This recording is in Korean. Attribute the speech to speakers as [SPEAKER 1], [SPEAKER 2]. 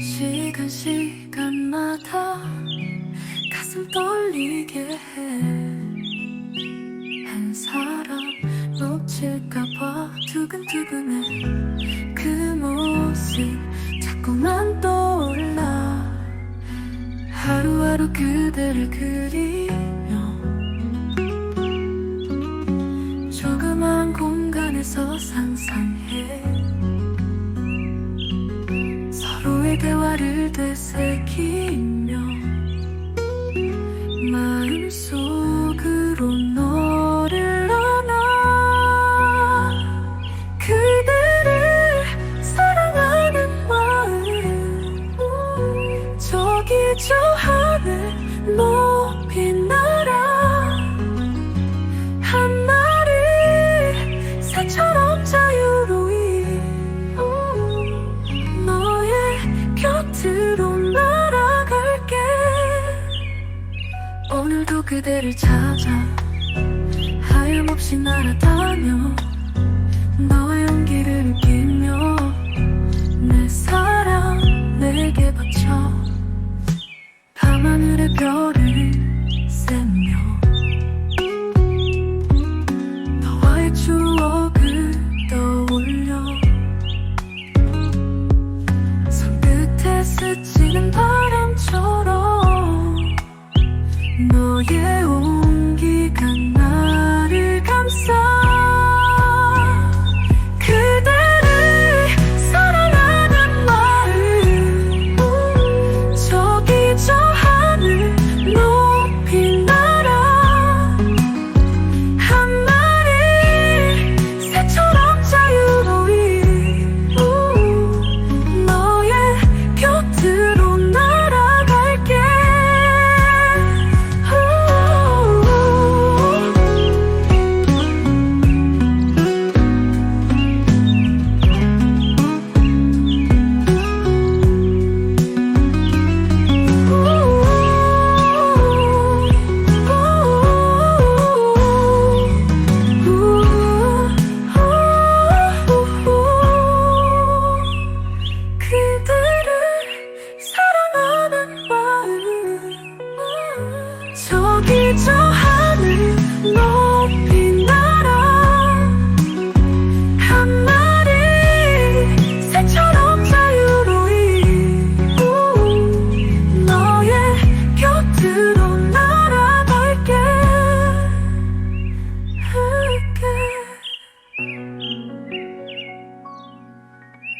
[SPEAKER 1] 시간 시간마다 가슴 떨리게 해 한 사람 놓칠까봐 두근두근해. 그 모습 자꾸만 떠올라. 하루하루 그대를 그리며 조그만 공간 에서 상상해. 서로의 대화를 되새기며 마음속으로 너를 안아 그대를 사랑하는 마음. 저기 저 하늘 높 오늘도 그대를 찾아. 하염없이 날아다녀. 너의 온기를 느끼며 내 사랑 내게 바쳐. 밤하늘의 별을 너 마음 저기 저 하늘 높이